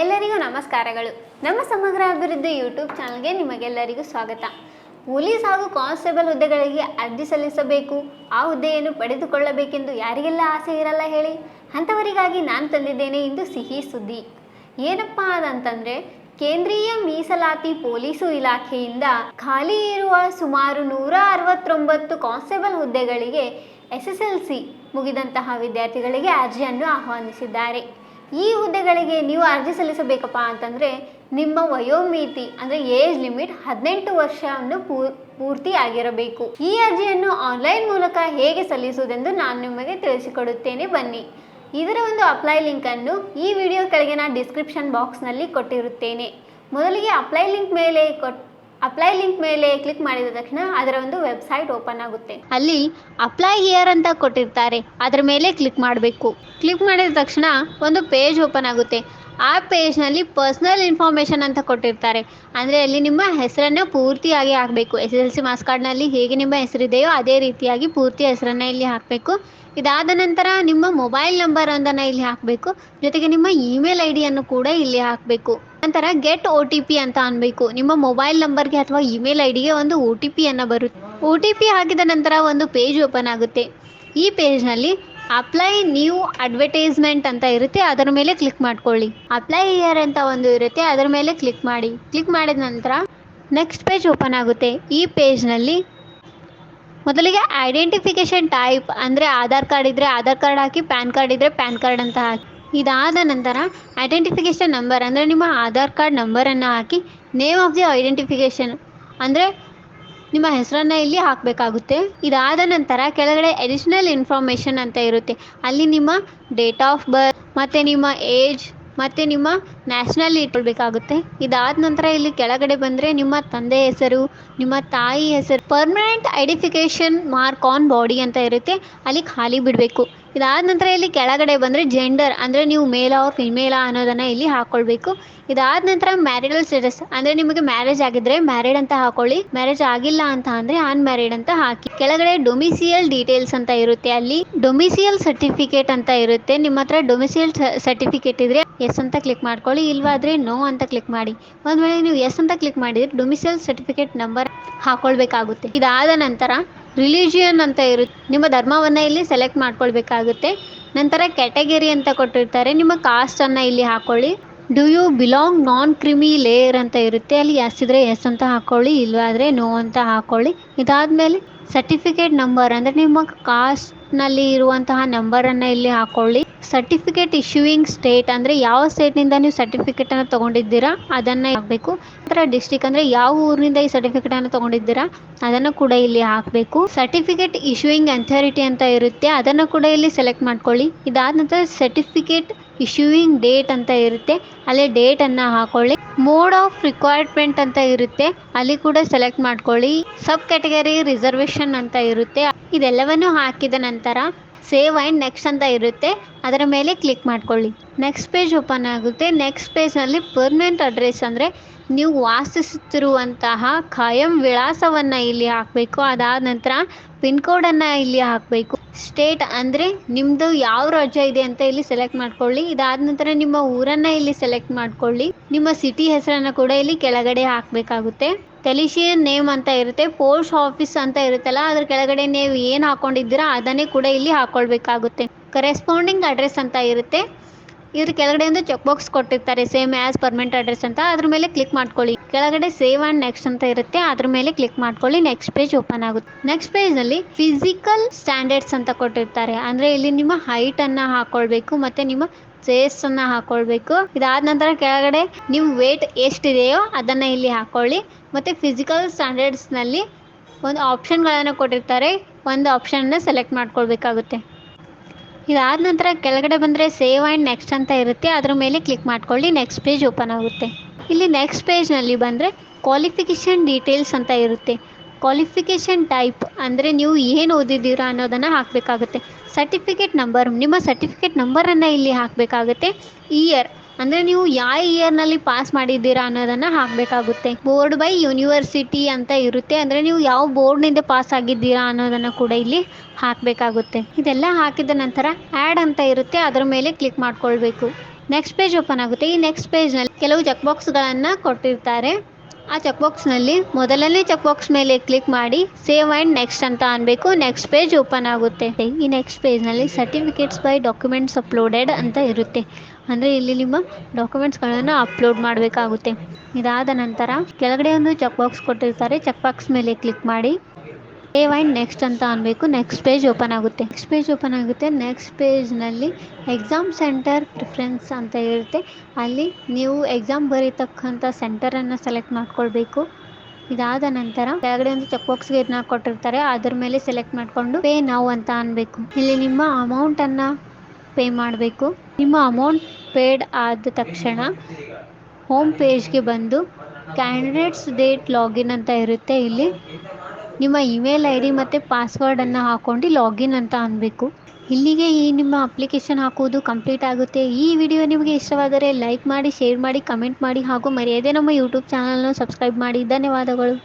ಎಲ್ಲರಿಗೂ ನಮಸ್ಕಾರಗಳು. ನಮ್ಮ ಸಮಗ್ರ ಅಭಿವೃದ್ಧಿ ಯೂಟ್ಯೂಬ್ ಚಾನಲ್ಗೆ ನಿಮಗೆಲ್ಲರಿಗೂ ಸ್ವಾಗತ. ಪೊಲೀಸ್ ಹಾಗೂ ಕಾನ್ಸ್ಟೇಬಲ್ ಹುದ್ದೆಗಳಿಗೆ ಅರ್ಜಿ ಸಲ್ಲಿಸಬೇಕು. ಆ ಹುದ್ದೆಯನ್ನು ಪಡೆದುಕೊಳ್ಳಬೇಕೆಂದು ಯಾರಿಗೆಲ್ಲ ಆಸೆ ಇರಲ್ಲ ಹೇಳಿ? ಅಂಥವರಿಗಾಗಿ ನಾನು ತಂದಿದ್ದೇನೆ ಇಂದು ಸಿಹಿ ಸುದ್ದಿ. ಏನಪ್ಪ ಅದಂತಂದರೆ, ಕೇಂದ್ರೀಯ ಮೀಸಲಾತಿ ಪೊಲೀಸು ಇಲಾಖೆಯಿಂದ ಖಾಲಿ ಇರುವ ಸುಮಾರು ನೂರ ಅರವತ್ತೊಂಬತ್ತು ಕಾನ್ಸ್ಟೇಬಲ್ ಹುದ್ದೆಗಳಿಗೆ ಎಸ್ ಎಸ್ ಎಲ್ ಸಿ ಮುಗಿದಂತಹ ವಿದ್ಯಾರ್ಥಿಗಳಿಗೆ ಅರ್ಜಿಯನ್ನು ಆಹ್ವಾನಿಸಿದ್ದಾರೆ. ಈ ಹುದ್ದೆಗಳಿಗೆ ನೀವು ಅರ್ಜಿ ಸಲ್ಲಿಸಬೇಕಪ್ಪ ಅಂತಂದರೆ ನಿಮ್ಮ ವಯೋಮಿತಿ, ಅಂದರೆ ಏಜ್ ಲಿಮಿಟ್ ಹದಿನೆಂಟು ವರ್ಷವನ್ನು ಪೂರ್ ಪೂರ್ತಿ ಆಗಿರಬೇಕು. ಈ ಅರ್ಜಿಯನ್ನು ಆನ್ಲೈನ್ ಮೂಲಕ ಹೇಗೆ ಸಲ್ಲಿಸುವುದೆಂದು ನಾನು ನಿಮಗೆ ತಿಳಿಸಿಕೊಡುತ್ತೇನೆ. ಬನ್ನಿ. ಇದರ ಒಂದು ಅಪ್ಲೈ ಲಿಂಕನ್ನು ಈ ವಿಡಿಯೋ ಕೆಳಗಿನ ಡಿಸ್ಕ್ರಿಪ್ಷನ್ ಬಾಕ್ಸ್ನಲ್ಲಿ ಕೊಟ್ಟಿರುತ್ತೇನೆ. ಮೊದಲಿಗೆ ಅಪ್ಲೈ ಲಿಂಕ್ ಮೇಲೆ ಕೊಟ್ ಅಪ್ಲೈ ಲಿಂಕ್ ಮೇಲೆ ಕ್ಲಿಕ್ ಮಾಡಿದ ತಕ್ಷಣ ಅದರ ಒಂದು ವೆಬ್ಸೈಟ್ ಓಪನ್ ಆಗುತ್ತೆ. ಅಲ್ಲಿ ಅಪ್ಲೈ ಹಿಯರ್ ಅಂತ ಕೊಟ್ಟಿರ್ತಾರೆ. ಅದರ ಮೇಲೆ ಕ್ಲಿಕ್ ಮಾಡಬೇಕು. ಕ್ಲಿಕ್ ಮಾಡಿದ ತಕ್ಷಣ ಒಂದು ಪೇಜ್ ಓಪನ್ ಆಗುತ್ತೆ. ಆ ಪೇಜ್ನಲ್ಲಿ ಪರ್ಸ್ನಲ್ ಇನ್ಫಾರ್ಮೇಷನ್ ಅಂತ ಕೊಟ್ಟಿರ್ತಾರೆ. ಅಂದರೆ ಅಲ್ಲಿ ನಿಮ್ಮ ಹೆಸರನ್ನು ಪೂರ್ತಿಯಾಗಿ ಹಾಕಬೇಕು. S S L C marks ಕಾರ್ಡ್ನಲ್ಲಿ ಹೇಗೆ ನಿಮ್ಮ ಹೆಸರಿದೆಯೋ ಅದೇ ರೀತಿಯಾಗಿ ಪೂರ್ತಿ ಹೆಸರನ್ನು ಇಲ್ಲಿ ಹಾಕಬೇಕು. ಇದಾದ ನಂತರ ನಿಮ್ಮ ಮೊಬೈಲ್ ನಂಬರ್ ಒಂದನ್ನು ಇಲ್ಲಿ ಹಾಕಬೇಕು. ಜೊತೆಗೆ ನಿಮ್ಮ ಇಮೇಲ್ ಐ ಡಿಯನ್ನು ಕೂಡ ಇಲ್ಲಿ ಹಾಕಬೇಕು. ನಂತರ ಗೆಟ್ ಒ ಟಿ ಪಿ ಅಂತ ಅನ್ಬೇಕು. ನಿಮ್ಮ ಮೊಬೈಲ್ ನಂಬರ್ಗೆ ಅಥವಾ ಇಮೇಲ್ ಐ ಡಿಗೆ ಒಂದು ಒ ಟಿ ಪಿಯನ್ನು ಬರುತ್ತೆ. ಒ ಟಿ ಪಿ ಹಾಕಿದ ನಂತರ ಒಂದು ಪೇಜ್ ಓಪನ್ ಆಗುತ್ತೆ. ಈ ಪೇಜ್ನಲ್ಲಿ ಅಪ್ಲೈ ನ್ಯೂ ಅಡ್ವರ್ಟೈಸ್ಮೆಂಟ್ ಅಂತ ಇರುತ್ತೆ. ಅದರ ಮೇಲೆ ಕ್ಲಿಕ್ ಮಾಡ್ಕೊಳ್ಳಿ. ಅಪ್ಲೈ ಇಯರ್ ಅಂತ ಒಂದು ಇರುತ್ತೆ. ಅದರ ಮೇಲೆ ಕ್ಲಿಕ್ ಮಾಡಿ. ಕ್ಲಿಕ್ ಮಾಡಿದ ನಂತರ ನೆಕ್ಸ್ಟ್ ಪೇಜ್ ಓಪನ್ ಆಗುತ್ತೆ. ಈ ಪೇಜ್ನಲ್ಲಿ ಮೊದಲಿಗೆ ಐಡೆಂಟಿಫಿಕೇಷನ್ ಟೈಪ್ ಅಂದರೆ ಆಧಾರ್ ಕಾರ್ಡ್ ಇದ್ದರೆ ಆಧಾರ್ ಕಾರ್ಡ್ ಹಾಕಿ ಪ್ಯಾನ್ ಕಾರ್ಡ್ ಇದ್ದರೆ ಪ್ಯಾನ್ ಕಾರ್ಡ್ ಅಂತ ಹಾಕಿ. ಇದಾದ ನಂತರ ಐಡೆಂಟಿಫಿಕೇಷನ್ ನಂಬರ್ ಅಂದರೆ ನಿಮ್ಮ ಆಧಾರ್ ಕಾರ್ಡ್ ನಂಬರನ್ನು ಹಾಕಿ ನೇಮ್ ಆಫ್ ದಿ ಐಡೆಂಟಿಫಿಕೇಷನ್ ಅಂದರೆ ನಿಮ್ಮ ಹೆಸರನ್ನು ಇಲ್ಲಿ ಹಾಕಬೇಕಾಗುತ್ತೆ. ಇದಾದ ನಂತರ ಕೆಳಗಡೆ ಅಡಿಷ್ನಲ್ ಇನ್ಫಾರ್ಮೇಷನ್ ಅಂತ ಇರುತ್ತೆ. ಅಲ್ಲಿ ನಿಮ್ಮ ಡೇಟ್ ಆಫ್ ಬರ್ತ್ ಮತ್ತು ನಿಮ್ಮ ಏಜ್ ಮತ್ತು ನಿಮ್ಮ ನ್ಯಾಷನಲ್ ಇಟ್ಕೊಳ್ಬೇಕಾಗುತ್ತೆ ಇದಾದ ನಂತರ ಇಲ್ಲಿ ಕೆಳಗಡೆ ಬಂದರೆ ನಿಮ್ಮ ತಂದೆ ಹೆಸರು, ನಿಮ್ಮ ತಾಯಿ ಹೆಸರು permanent identification mark on body ಅಂತ ಇರುತ್ತೆ. ಅಲ್ಲಿ ಖಾಲಿ ಬಿಡಬೇಕು. ಇದಾದ ನಂತರ ಇಲ್ಲಿ ಕೆಳಗಡೆ ಬಂದರೆ ಜೆಂಡರ್ ಅಂದರೆ ನೀವು ಮೇಲ ಆರ್ ಫಿಮೇಲಾ ಅನ್ನೋದನ್ನು ಇಲ್ಲಿ ಹಾಕ್ಕೊಳ್ಬೇಕು ಇದಾದ ನಂತರ ಮ್ಯಾರಿಡಲ್ ಸ್ಟೇಟಸ್ ಅಂದರೆ ನಿಮಗೆ ಮ್ಯಾರೇಜ್ ಆಗಿದ್ರೆ ಮ್ಯಾರಿಡ್ ಅಂತ ಹಾಕೊಳ್ಳಿ. ಮ್ಯಾರೇಜ್ ಆಗಿಲ್ಲ ಅಂತ ಅಂದರೆ ಅನ್ಮ್ಯಾರಿಡ್ ಅಂತ ಹಾಕಿ. ಕೆಳಗಡೆ ಡೊಮಿಸಿಯಲ್ ಡೀಟೇಲ್ಸ್ ಅಂತ ಇರುತ್ತೆ ಅಲ್ಲಿ. ಡೊಮಿಸಿಯಲ್ ಸರ್ಟಿಫಿಕೇಟ್ ಅಂತ ಇರುತ್ತೆ. ನಿಮ್ಮ ಹತ್ರ ಡೊಮಿಸಿಯಲ್ ಸರ್ಟಿಫಿಕೇಟ್ ಇದ್ರೆ ಎಸ್ ಅಂತ ಕ್ಲಿಕ್ ಮಾಡ್ಕೊಳ್ಳಿ. ಇಲ್ವಾದ್ರೆ ನೋ ಅಂತ ಕ್ಲಿಕ್ ಮಾಡಿ. ಒಂದ್ ವೇಳೆ ನೀವು ಎಸ್ ಅಂತ ಕ್ಲಿಕ್ ಮಾಡಿದ್ರೆ ಡೊಮಿಸೈಲ್ ಸರ್ಟಿಫಿಕೇಟ್ ನಂಬರ್ ಹಾಕೊಳ್ಬೇಕಾಗುತ್ತೆ. ಇದಾದ ನಂತರ ರಿಲಿಜಿಯನ್ ಅಂತ ಇರುತ್ತೆ ನಿಮ್ಮ ಧರ್ಮವನ್ನ ಇಲ್ಲಿ ಸೆಲೆಕ್ಟ್ ಮಾಡ್ಕೊಳ್ಬೇಕಾಗುತ್ತೆ. ನಂತರ ಕ್ಯಾಟಗರಿ ಅಂತ ಕೊಟ್ಟಿರ್ತಾರೆ. ನಿಮ್ಮ ಕಾಸ್ಟ್ ಅನ್ನ ಇಲ್ಲಿ ಹಾಕೊಳ್ಳಿ. ಡು ಯು ಬಿಲಾಂಗ್ ನಾನ್ ಕ್ರಿಮಿ ಲೇಯರ್ ಅಂತ ಇರುತ್ತೆ. ಅಲ್ಲಿ ಎಸ್ ಇದ್ರೆ ಎಸ್ ಅಂತ ಹಾಕೊಳ್ಳಿ ಇಲ್ವಾದ್ರೆ ನೋ ಅಂತ ಹಾಕೊಳ್ಳಿ. ಇದಾದ್ಮೇಲೆ ಸರ್ಟಿಫಿಕೇಟ್ ನಂಬರ್ ಅಂದ್ರೆ ನಿಮ್ಮ ಕಾಸ್ಟ್ನಲ್ಲಿ ಇರುವಂತಹ ನಂಬರ್ ಅನ್ನ ಇಲ್ಲಿ ಹಾಕೊಳ್ಳಿ. ಸರ್ಟಿಫಿಕೇಟ್ ಇಶ್ಯೂಯಿಂಗ್ ಸ್ಟೇಟ್ ಅಂದರೆ ಯಾವ ಸ್ಟೇಟ್ನಿಂದ ನೀವು ಸರ್ಟಿಫಿಕೇಟನ್ನು ತೊಗೊಂಡಿದ್ದೀರಾ, ಅದನ್ನು ಹಾಕಬೇಕು. ನಂತರ ಡಿಸ್ಟಿಕ್ ಅಂದರೆ ಯಾವ ಊರಿನಿಂದ ಈ ಸರ್ಟಿಫಿಕೇಟನ್ನು ತೊಗೊಂಡಿದ್ದೀರಾ, ಅದನ್ನು ಕೂಡ ಇಲ್ಲಿ ಹಾಕಬೇಕು. ಸರ್ಟಿಫಿಕೇಟ್ ಇಶ್ಯೂಯಿಂಗ್ ಅಥಾರಿಟಿ ಅಂತ ಇರುತ್ತೆ, ಅದನ್ನು ಕೂಡ ಇಲ್ಲಿ ಸೆಲೆಕ್ಟ್ ಮಾಡ್ಕೊಳ್ಳಿ. ಇದಾದ ನಂತರ ಸರ್ಟಿಫಿಕೇಟ್ ಇಶ್ಯೂಯಿಂಗ್ ಡೇಟ್ ಅಂತ ಇರುತ್ತೆ, ಅಲ್ಲಿ ಡೇಟನ್ನು ಹಾಕೊಳ್ಳಿ. ಮೋಡ್ ಆಫ್ ರಿಕ್ವೈರ್ಮೆಂಟ್ ಅಂತ ಇರುತ್ತೆ, ಅಲ್ಲಿ ಕೂಡ ಸೆಲೆಕ್ಟ್ ಮಾಡ್ಕೊಳ್ಳಿ. ಸಬ್ ಕ್ಯಾಟಗರಿ ರಿಸರ್ವೇಷನ್ ಅಂತ ಇರುತ್ತೆ, ಇದೆಲ್ಲವನ್ನು ಹಾಕಿದ ನಂತರ ಸೇವ್ ಆ್ಯಂಡ್ ನೆಕ್ಸ್ಟ್ ಅಂತ ಇರುತ್ತೆ. ಅದರ ಮೇಲೆ ಕ್ಲಿಕ್ ಮಾಡ್ಕೊಳ್ಳಿ. ನೆಕ್ಸ್ಟ್ ಪೇಜ್ ಓಪನ್ ಆಗುತ್ತೆ. ನೆಕ್ಸ್ಟ್ ಪೇಜ್ನಲ್ಲಿ ಪರ್ಮನೆಂಟ್ ಅಡ್ರೆಸ್ ಅಂದರೆ ನೀವು ವಾಸಿಸುತ್ತಿರುವಂತಹ ಖಾಯಂ ವಿಳಾಸವನ್ನು ಇಲ್ಲಿ ಹಾಕಬೇಕು. ಅದಾದ ನಂತರ ಪಿನ್ ಕೋಡನ್ನು ಇಲ್ಲಿ ಹಾಕಬೇಕು. ಸ್ಟೇಟ್ ಅಂದರೆ ನಿಮ್ಮದು ಯಾವ ರಾಜ್ಯ ಇದೆ ಅಂತ ಇಲ್ಲಿ ಸೆಲೆಕ್ಟ್ ಮಾಡ್ಕೊಳ್ಳಿ. ಇದಾದ ನಂತರ ನಿಮ್ಮ ಊರನ್ನು ಇಲ್ಲಿ ಸೆಲೆಕ್ಟ್ ಮಾಡ್ಕೊಳ್ಳಿ. ನಿಮ್ಮ ಸಿಟಿ ಹೆಸರನ್ನು ಕೂಡ ಇಲ್ಲಿ ಕೆಳಗಡೆ ಹಾಕಬೇಕಾಗುತ್ತೆ. ಟೆಲಿಷಿಯನ್ ನೇಮ್ ಅಂತ ಇರುತ್ತೆ ಪೋಸ್ಟ್ ಆಫೀಸ್ ಅಂತ ಇರುತ್ತಲ್ಲ, ಅದ್ರ ಕೆಳಗಡೆ ನೀವು ಏನು ಹಾಕೊಂಡಿದ್ದೀರಾ, ಅದನ್ನೇ ಕೂಡ ಇಲ್ಲಿ ಹಾಕೊಳ್ಬೇಕಾಗುತ್ತೆ. ಕರೆಸ್ಪಾಂಡಿಂಗ್ ಅಡ್ರೆಸ್ ಅಂತ ಇರುತ್ತೆ. ಇದ್ರ ಕೆಳಗಡೆ ಒಂದು ಚೆಕ್ ಬಾಕ್ಸ್ ಕೊಟ್ಟಿರ್ತಾರೆ ಸೇಮ್ ಆ್ಯಸ್ ಪರ್ಮನೆಂಟ್ ಅಡ್ರೆಸ್ ಅಂತ. ಅದ್ರ ಮೇಲೆ ಕ್ಲಿಕ್ ಮಾಡ್ಕೊಳ್ಳಿ. ಕೆಳಗಡೆ ಸೇವ್ ಆ್ಯಂಡ್ ನೆಕ್ಸ್ಟ್ ಅಂತ ಇರುತ್ತೆ, ಅದ್ರ ಮೇಲೆ ಕ್ಲಿಕ್ ಮಾಡ್ಕೊಳ್ಳಿ ನೆಕ್ಸ್ಟ್ ಪೇಜ್ ಓಪನ್ ಆಗುತ್ತೆ. ನೆಕ್ಸ್ಟ್ ಪೇಜ್ನಲ್ಲಿ ಫಿಸಿಕಲ್ ಸ್ಟ್ಯಾಂಡರ್ಡ್ಸ್ ಅಂತ ಕೊಟ್ಟಿರ್ತಾರೆ. ಅಂದರೆ ಇಲ್ಲಿ ನಿಮ್ಮ ಹೈಟನ್ನು ಹಾಕೊಳ್ಬೇಕು, ಮತ್ತು ನಿಮ್ಮ ಸೇಸ್ಟನ್ನು ಹಾಕೊಳ್ಬೇಕು. ಇದಾದ ನಂತರ ಕೆಳಗಡೆ ನಿಮ್ಮ ವೇಟ್ ಎಷ್ಟಿದೆಯೋ ಅದನ್ನ ಇಲ್ಲಿ ಹಾಕೊಳ್ಳಿ. ಮತ್ತೆ ಫಿಸಿಕಲ್ ಸ್ಟ್ಯಾಂಡರ್ಡ್ಸ್ನಲ್ಲಿ ಒಂದು ಆಪ್ಷನ್ಗಳನ್ನು ಕೊಟ್ಟಿರ್ತಾರೆ. ಒಂದು ಆಪ್ಷನ್ನ ಸೆಲೆಕ್ಟ್ ಮಾಡ್ಕೊಳ್ಬೇಕಾಗುತ್ತೆ. ಇದಾದ ನಂತರ ಕೆಳಗಡೆ ಬಂದರೆ ಸೇವ್ ಆ್ಯಂಡ್ ನೆಕ್ಸ್ಟ್ ಅಂತ ಇರುತ್ತೆ. ಅದ್ರ ಮೇಲೆ ಕ್ಲಿಕ್ ಮಾಡ್ಕೊಳ್ಳಿ ನೆಕ್ಸ್ಟ್ ಪೇಜ್ ಓಪನ್ ಆಗುತ್ತೆ. ಇಲ್ಲಿ ನೆಕ್ಸ್ಟ್ ಪೇಜ್ನಲ್ಲಿ ಬಂದರೆ ಕ್ವಾಲಿಫಿಕೇಷನ್ ಡೀಟೇಲ್ಸ್ ಅಂತ ಇರುತ್ತೆ. ಕ್ವಾಲಿಫಿಕೇಷನ್ ಟೈಪ್ ಅಂದರೆ ನೀವು ಏನು ಓದಿದ್ದೀರಾ ಅನ್ನೋದನ್ನು ಹಾಕಬೇಕಾಗುತ್ತೆ. ಸರ್ಟಿಫಿಕೇಟ್ ನಂಬರ್, ನಿಮ್ಮ ಸರ್ಟಿಫಿಕೇಟ್ ನಂಬರನ್ನು ಇಲ್ಲಿ ಹಾಕಬೇಕಾಗುತ್ತೆ. ಇಯರ್ ಅಂದರೆ ನೀವು ಯಾವ ಇಯರ್ನಲ್ಲಿ ಪಾಸ್ ಮಾಡಿದ್ದೀರಾ ಅನ್ನೋದನ್ನು ಹಾಕಬೇಕಾಗುತ್ತೆ. ಬೋರ್ಡ್ ಬೈ ಯೂನಿವರ್ಸಿಟಿ ಅಂತ ಇರುತ್ತೆ, ಅಂದರೆ ನೀವು ಯಾವ ಬೋರ್ಡ್ನಿಂದ ಪಾಸ್ ಆಗಿದ್ದೀರಾ ಅನ್ನೋದನ್ನು ಕೂಡ ಇಲ್ಲಿ ಹಾಕಬೇಕಾಗುತ್ತೆ. ಇದೆಲ್ಲ ಹಾಕಿದ ನಂತರ ಆ್ಯಡ್ ಅಂತ ಇರುತ್ತೆ, ಅದರ ಮೇಲೆ ಕ್ಲಿಕ್ ಮಾಡ್ಕೊಳ್ಬೇಕು. ನೆಕ್ಸ್ಟ್ ಪೇಜ್ ಓಪನ್ ಆಗುತ್ತೆ. ಈ ನೆಕ್ಸ್ಟ್ ಪೇಜ್ನಲ್ಲಿ ಕೆಲವು ಚೆಕ್ ಬಾಕ್ಸ್ಗಳನ್ನು ಕೊಟ್ಟಿರ್ತಾರೆ. ಆ ಚೆಕ್ ಬಾಕ್ಸ್ನಲ್ಲಿ ಮೊದಲನೇ ಚೆಕ್ ಬಾಕ್ಸ್ ಮೇಲೆ ಕ್ಲಿಕ್ ಮಾಡಿ ಸೇವ್ ಆ್ಯಂಡ್ ನೆಕ್ಸ್ಟ್ ಅಂತ ಅನ್ಬೇಕು. ನೆಕ್ಸ್ಟ್ ಪೇಜ್ ಓಪನ್ ಆಗುತ್ತೆ. ಈ ನೆಕ್ಸ್ಟ್ ಪೇಜ್ನಲ್ಲಿ ಸರ್ಟಿಫಿಕೇಟ್ಸ್ ಬೈ ಡಾಕ್ಯುಮೆಂಟ್ಸ್ ಅಪ್ಲೋಡೆಡ್ ಅಂತ ಇರುತ್ತೆ. ಅಂದರೆ ಇಲ್ಲಿ ನಿಮ್ಮ ಡಾಕ್ಯುಮೆಂಟ್ಸ್ಗಳನ್ನು ಅಪ್ಲೋಡ್ ಮಾಡಬೇಕಾಗುತ್ತೆ. ಇದಾದ ನಂತರ ಕೆಳಗಡೆ ಒಂದು ಚೆಕ್ ಬಾಕ್ಸ್ ಕೊಟ್ಟಿರ್ತಾರೆ. ಚೆಕ್ ಬಾಕ್ಸ್ ಮೇಲೆ ಕ್ಲಿಕ್ ಮಾಡಿ ಸೇವ್ ಆ್ಯಂಡ್ ನೆಕ್ಸ್ಟ್ ಅಂತ ಅನ್ಬೇಕು. ನೆಕ್ಸ್ಟ್ ಪೇಜ್ ಓಪನ್ ಆಗುತ್ತೆ. ನೆಕ್ಸ್ಟ್ ಪೇಜ್ ಓಪನ್ ಆಗುತ್ತೆ. ನೆಕ್ಸ್ಟ್ ಪೇಜ್ನಲ್ಲಿ ಎಕ್ಸಾಮ್ ಸೆಂಟರ್ ಪ್ರಿಫರೆನ್ಸ್ ಅಂತ ಇರುತ್ತೆ. ಅಲ್ಲಿ ನೀವು ಎಕ್ಸಾಮ್ ಬರೀತಕ್ಕಂಥ ಸೆಂಟರನ್ನು ಸೆಲೆಕ್ಟ್ ಮಾಡ್ಕೊಳ್ಬೇಕು. ಇದಾದ ನಂತರ ಕೆಳಗಡೆ ಒಂದು ಚೆಕ್ ಬಾಕ್ಸ್ಗೆ ಇದನ್ನ ಕೊಟ್ಟಿರ್ತಾರೆ. ಅದ್ರ ಮೇಲೆ ಸೆಲೆಕ್ಟ್ ಮಾಡಿಕೊಂಡು ಪೇ ನಾವು ಅಂತ ಅನ್ಬೇಕು. ಇಲ್ಲಿ ನಿಮ್ಮ ಅಮೌಂಟನ್ನು ಪೇ ಮಾಡಬೇಕು. ನಿಮ್ಮ ಅಮೌಂಟ್ ಪೇಡ್ ಆದ ತಕ್ಷಣ ಹೋಮ್ ಪೇಜ್ಗೆ ಬಂದು ಕ್ಯಾಂಡಿಡೇಟ್ಸ್ ಡೇಟ್ ಲಾಗಿನ್ ಅಂತ ಇರುತ್ತೆ ಇಲ್ಲಿ. ನಿಮ್ಮ ಇಮೇಲ್ ಐ ಡಿ ಮತ್ತು ಪಾಸ್ವರ್ಡನ್ನು ಹಾಕ್ಕೊಂಡು ಲಾಗಿನ್ ಅಂತ ಅನ್ನಬೇಕು ಇಲ್ಲಿಗೆ ಈ ನಿಮ್ಮ ಅಪ್ಲಿಕೇಶನ್ ಹಾಕುವುದು ಕಂಪ್ಲೀಟ್ ಆಗುತ್ತೆ. ಈ ವಿಡಿಯೋ ನಿಮಗೆ ಇಷ್ಟವಾದರೆ ಲೈಕ್ ಮಾಡಿ ಶೇರ್ ಮಾಡಿ ಕಮೆಂಟ್ ಮಾಡಿ ಹಾಗೂ ಮರೆಯದೆ ನಮ್ಮ ಯೂಟ್ಯೂಬ್ ಚಾನಲ್ನ ಸಬ್ಸ್ಕ್ರೈಬ್ ಮಾಡಿ. ಧನ್ಯವಾದಗಳು.